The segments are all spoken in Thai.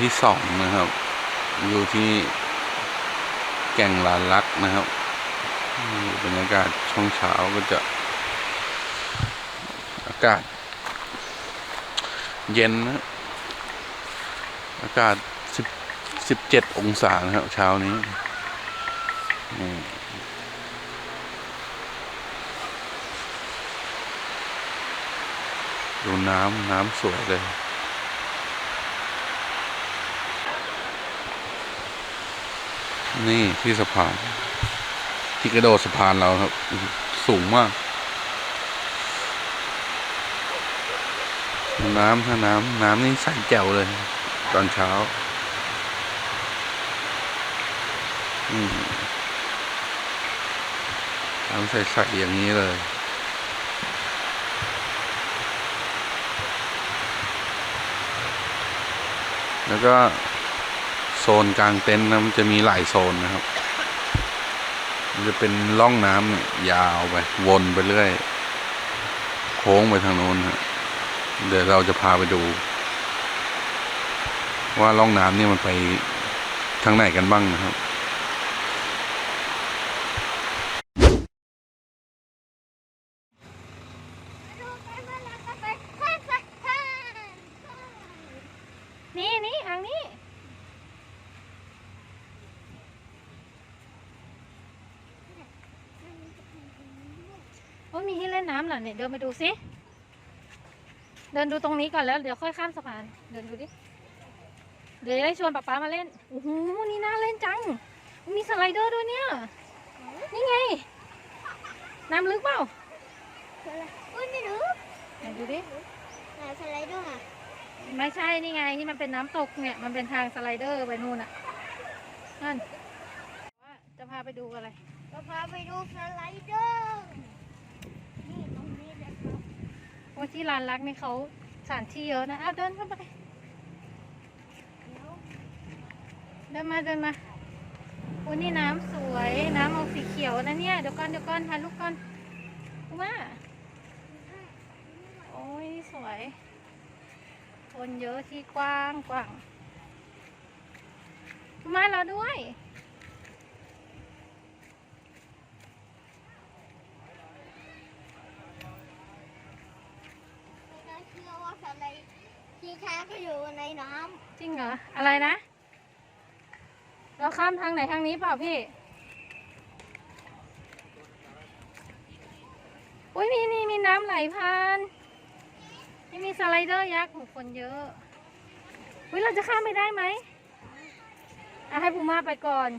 ที่สองนะครับ อยู่ที่แก่งลานลักนะครับบรรยากาศช่วงเช้าก็จะ อากาศ เย็นนะอากาศสิบสิบเจ็ดองศานะครับ เช้านี้นี่ดูน้ำน้ำสวยเลย นี่ที่สะพาน ที่กระโดดสะพานเราครับ สูงมากน้ำถ้าน้ำน้ำนี่ใสแจ๋วเลย ตอนเช้าน้ำใสๆอย่างนี้เลยแล้วก็ โซนกลางเต็นท์นะมันจะมีหลายโซนนะครับ มันจะเป็นร่องน้ำเนี่ยยาวไป วนไปเรื่อย โค้งไปทางโน้นฮะเดี๋ยวเราจะพาไปดู ว่าร่องน้ำนี่มันไปทางไหนกันบ้างนะครับ นี่นี่ทางนี้ โอ้ยมีที่เล่นน้ำเหรอเนี่ยเดินไปดูสิเดินดูตรงนี้ก่อนแล้วเดี๋ยวค่อยข้ามสะพาน เดินดูดิ เดี๋ยวจะได้ชวนป๊าป๊ามาเล่นโอ้โหนี่น่าเล่นจัง มีสไลเดอร์ด้วยเนี่ย นี่ไง น้ำลึกเปล่าอุ้ยไม่รู้ไหนดูดิไหนสไลเดอร์อะไม่ใช่นี่ไงที่มันเป็นน้ำตกเนี่ย มันเป็นทางสไลเดอร์ไปนู่นน่ะนั่นว่าจะพาไปดูอะไรเราพาไปดูสไลเดอร์นี่ตรงนี้เลยครับ ว่าที่ลานรักนี่เขาสถานที่เยอะนะอ้าวเดินเข้าไปเดินมาเดินมาโอ้ยนี่น้ำสวยน้ำออกสีเขียวนะเนี่ยเดี๋ยวก่อนเดี๋ยวก่อนถ่ายรูปก่อนว่าโอ้ยนี่สวยคนเยอะที่กว้างกว้างมาเราด้วย ไม่น่าเชื่อว่าสไลด์ ที่แท้ก็อยู่ในน้จริงเหรอ อะไรนะ เราข้ามทางไหนทางนี้เปล่าพี่ อุ้ยนี่นี่มีน้ำไหลผ่านนี่มีสไลเดอร์ยักษ์โหคนเยอะ อุ้ยเราจะข้ามไปได้ไหมอะให้ภูมาไปก่อน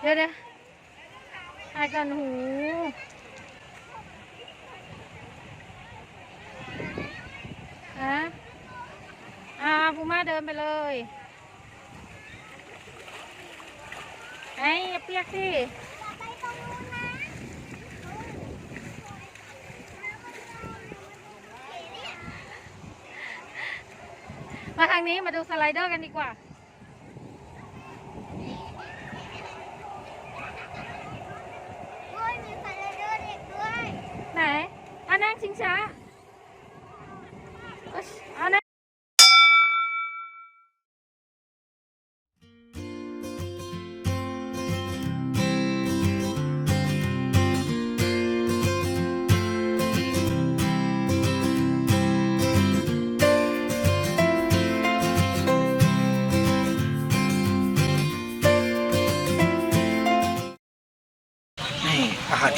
เดี๋ยวเดี๋ยวไปกันหูฮะ อ่าภูมาเดินไปเลยไอ้ยเปียกสิมาทางนี้มาดูสไลเดอร์กันดีกว่า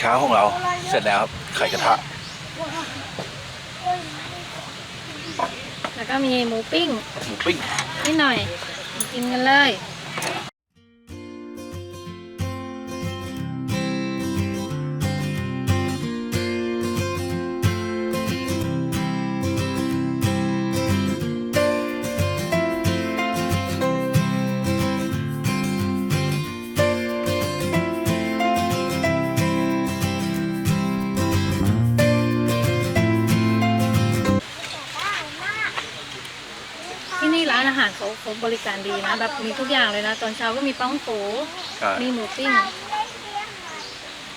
ช้าของเราเสร็จแล้วครับไข่กระทะ แล้วก็มีหมูปิ้งหมูปิ้งนิดหน่อย กินกันเลย อาหารเขาเขาบริการดีนะ แบบมีทุกอย่างเลยนะ ตอนเช้าก็มีป้องโกใช่มีหมูปิ้ง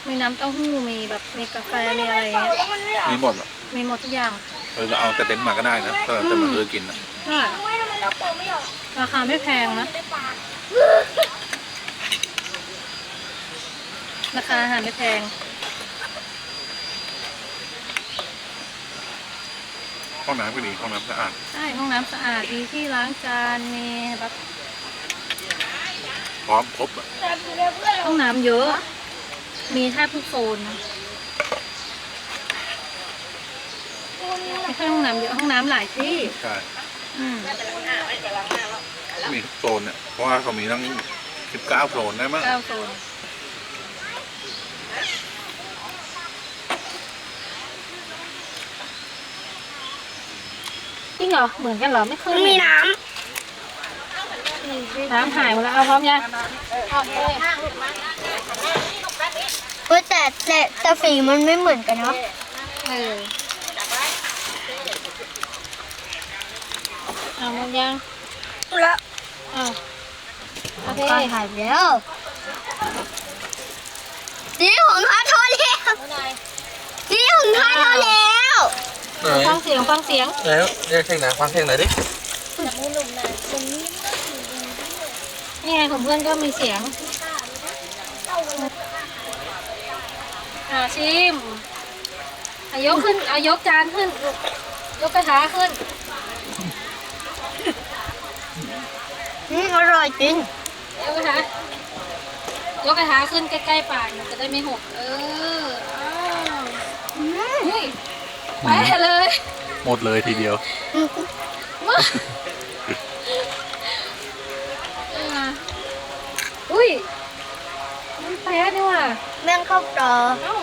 มีน้ำเต้าหู้มีแบบมีกาแฟมีอะไรอย่างเงี้ยมีหมดอะมีหมดทุกอย่าง เออเราเอาแต่เต็นท์มาก็ได้นะถ้าเราจะมาซื้อกินนะใช่เอาโปไม่ออกราคาไม่แพงนะในปากราคาอาหารไม่แพง ห้องน้ำก็ดีห้องน้ำสะอาดใช่ห้องน้ำสะอาดมีที่ล้างจานมีแบบพร้อมครบอะแต่เพื่อนเพื่อนห้องน้ำเยอะ มีแทบทุกโซนนะคุณไม่ใช่ห้องน้ำเยอะห้องน้ำหลายที่ใช่อืมมีทุกโซนเนี่ยเพราะว่าเขามีทั้งสิบเก้าโซนได้มั้งเก้าโซน จริงเหรอ เหมือนกันเหรอ ไม่เคยมีเห็นน้น้ำหายหมดแล้ว เอาพร้อมยังโอเคำเฮ้ยแต่แต่แต่สีมันไม่เหมือนกันเนาะเออเอาหมดยังแล้วเอาโอเค ก็ถ่ายแล้วสีของทาทอแล้วสีของทาทอแล้ว ฟังเสียงฟังเสียงแล้วเรียกเพลงไหนฟังเพลงไหนดินี่ไงของเพื่อนก็มีเสียงอ่าชิมอายกขึ้นอายกจานขึ้น ยกกระทะขึ้นอืมอร่อยจริงยกกระทะยกกระทะขึ้นใกล้ๆปากมันจะได้ไม่หกเอออ้าวอุ้ย ไปเลยหมดเลยทีเดียวมาอ่าอุ้ยมันแพ้นี่ว่ะแม่งเข้าตาเอ้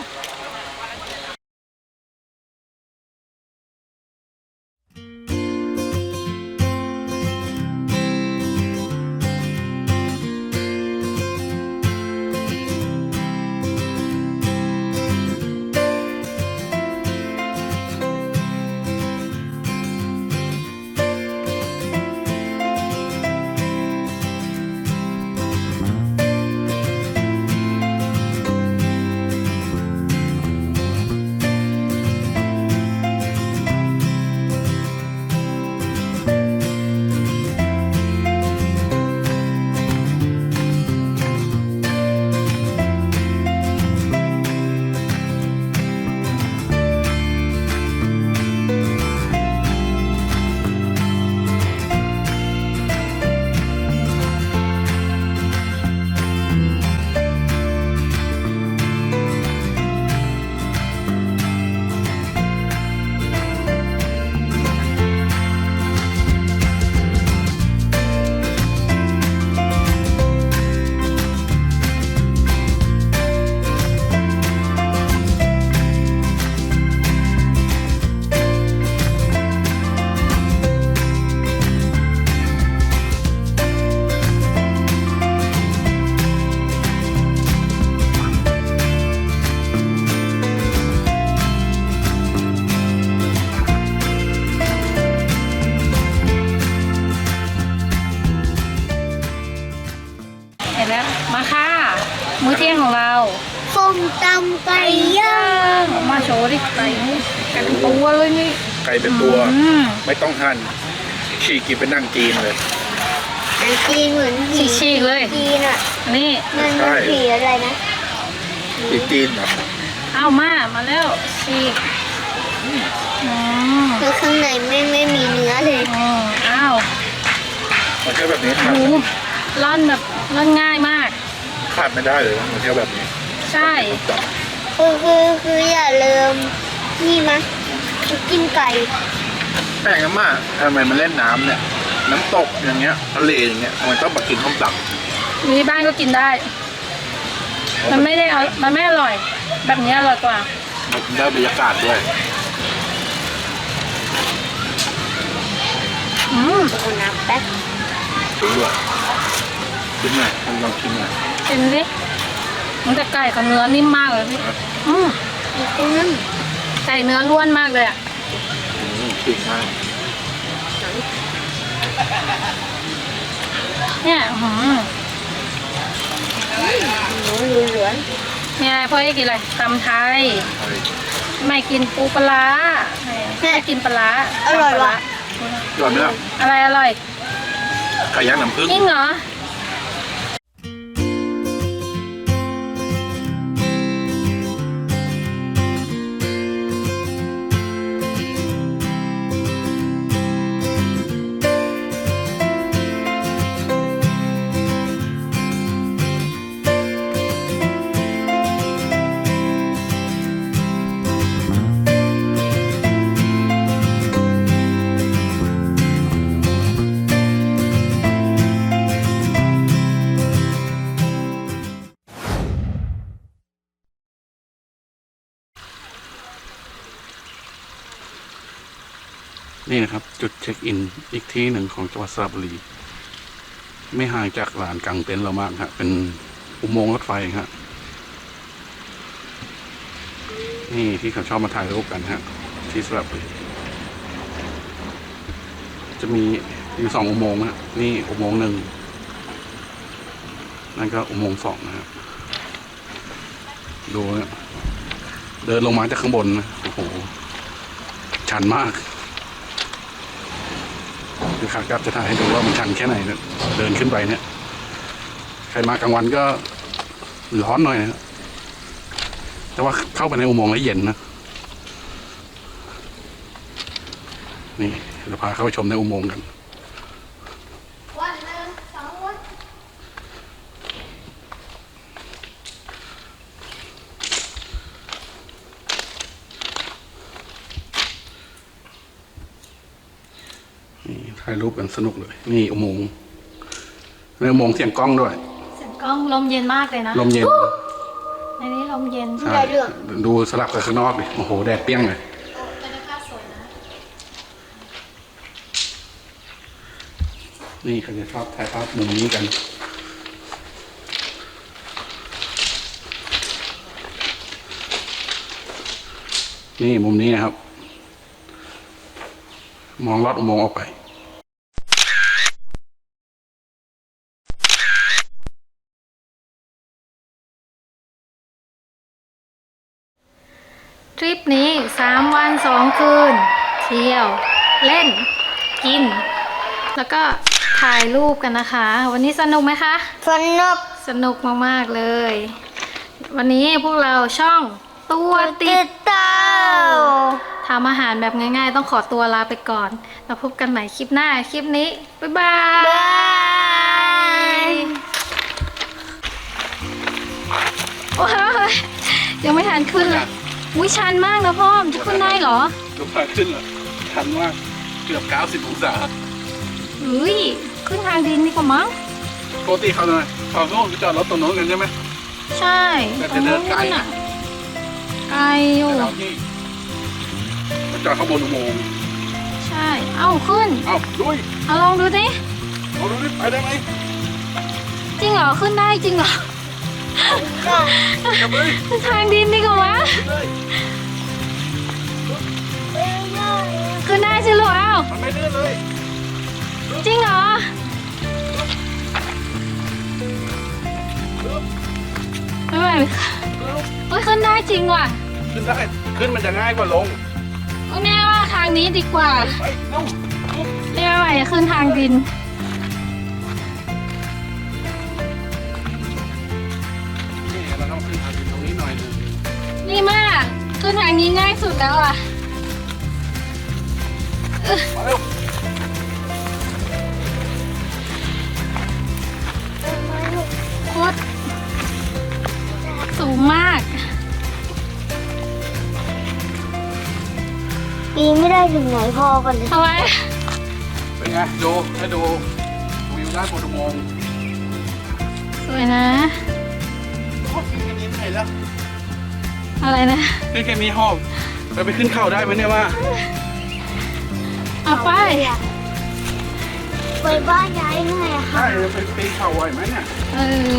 ไก่ย่างออกมาโชว์ดิไก่นี่ไก่เป็นตัวเลยนี่ไก่เป็นตัว อืมไม่ต้องหั่นฉีกกินเป็นนั่งจีนเลย อันจีนเหมือนผีฉีกๆเลยจีนอะนี่มันใช่ มันผีอะไรนะจีนจีนแบบเอามามาแล้วฉีกอืมคือข้างในไม่ไม่มีเนื้อเลย อืมอ้าวมันแค่แบบนี้หขาดมูร่อนแบบร่อนง่ายมาก ขาดไม่ได้เลยมันแค่แบบนี้ใช่จับ คือคือคืออย่าลืมนี่มะกินไก่แปลกมากทำไมมันเล่นน้ำเนี่ย น้ำตกอย่างเงี้ยทะเลอย่างเงี้ยทำไมต้องมากินข้าวตับมีบ้านก็กินได้ มันไม่ได้เอามันไม่อร่อย แบบนี้อร่อยกว่ามันได้บรรยากาศด้วยอืมเอาน้ำแป๊บถึงด้วยชิมหน่อยลองชิมหน่อยกินดิ มันแต่ไก่กับเนื้อนิ่มมากเลยพี่อืมอีกนึงไก่เนื้อล้วนมากเลยอะอืมชิมง่ายเนี่ยอื้อหือหนูเหลืองมีอะไรพ่อให้กินอะไรตำไทยใช่ไม่กินปูปลาร้าไม่กินปลาร้าอร่อยว่ะยอดไหมล่ะอะไรอร่อยอไก่ย่างน้ำผึ้งจริงเหรอ นี่นะครับ จุดเช็คอินอีกที่หนึ่งของจังหวัดสระบุรี ไม่ห่างจากลานกลางเต็นท์เรามากฮะเป็นอุโมงค์รถไฟฮะนี่ที่เขาชอบมาถ่ายรูปกันฮะที่สระบุรีจะมีอยู่สองอุโมงค์ฮะนี่อุโมงค์หนึ่งนั่นก็อุโมงค์สองนะฮะดูนะเดินลงมาจากข้างบนนะโอ้โหชันมาก คือขากลับจะถ่ายให้ดูว่ามันชันแค่ไหนเนี่ยเดินขึ้นไปเนี่ย ใครมากลางวันก็ร้อนหน่อยนะแต่ว่าเข้าไปในอุโมงค์แล้วเย็นนะ นี่เราพาเข้าไปชมในอุโมงค์กันวันหนึ่งสองวัน นี่ ถ่ายรูปกันสนุกเลย นี่อุโมงค์ในอุโมงค์เสียงกล้องด้วย เสียงกล้องลมเย็นมากเลยนะลมเย็นในนี้ลมเย็นใช่ดูสลับกับข้างนอกดิโอ้โห แดดเปรี้ยงเลยบรรยากาศสวยนะ นี่ใครจะชอบถ่ายภาพมุมนี้กันนี่มุมนี้นะครับ มองลอดอุโมงค์ออกไป ทริปนี้สามวันสองคืน เที่ยว เล่น กิน แล้วก็ถ่ายรูปกันนะคะ วันนี้สนุกไหมคะ สนุก สนุกมาก ๆ เลย วันนี้พวกเราช่องตัวติติดดเต้าทำอาหารแบบง่าย ๆ ต้องขอตัวลาไปก่อน แล้วพบกันใหม่คลิปหน้า คลิปนี้ บ๊ายบายบายโอ้ยยังไม่ทันขึ้นเลย วิชันมากนะพ่อมจะขึ้นได้เหรอลูกพาขึ้นเหรอทันมากเกือบ 90 องศาเฮ้ยขึ้นทางดินดีกว่ามั้งปกติเขาเลยเขาโน่นก็จอดรถตรงโน้นกันใช่ไหมใช่แต่จะเดินไกลตรงอะไกลอยู่แต่เราที่มาจอดข้างบนอุโมงค์ใช่ เอ้าขึ้น เอ้าลุยเอาลองดูสิเอาดูดิไปได้ไหมจริงเหรอขึ้นได้จริงเหรอ กลับเลยทางดินดีกว่าวะเลยขึ้นได้ใช่หรือเปล่ามันไม่เลื่อนเลยจริงเหรอไม่ไหวเฮ้ยขึ้นได้จริงว่ะ ขึ้นได้ขึ้นมันจะง่ายกว่าลงแม่ว่าทางนี้ดีกว่าไปเร็วแม่ไม่ไหวจะขึ้นทางดินนี่ นี่มากขึ้นทางนี้ง่ายสุดแล้วอะมาเร็วโคตรสูงมากปีไม่ได้ถึงไหนพอกันเลยทำไมเป็นไงดูให้ดูวิวด้านบนอุโมงค์สวยนะโอ้ขึ้นแค่นี้ไม่ไหนแล้ว อะไรนะขึ้นแค่นี้หอบไปไปขึ้นเขาได้ไหมเนี่ยว่าเอาไปไปบ้านยายหน่อยค่ะใช่ไปปีนเขาไหวไหมเนี่ย เออ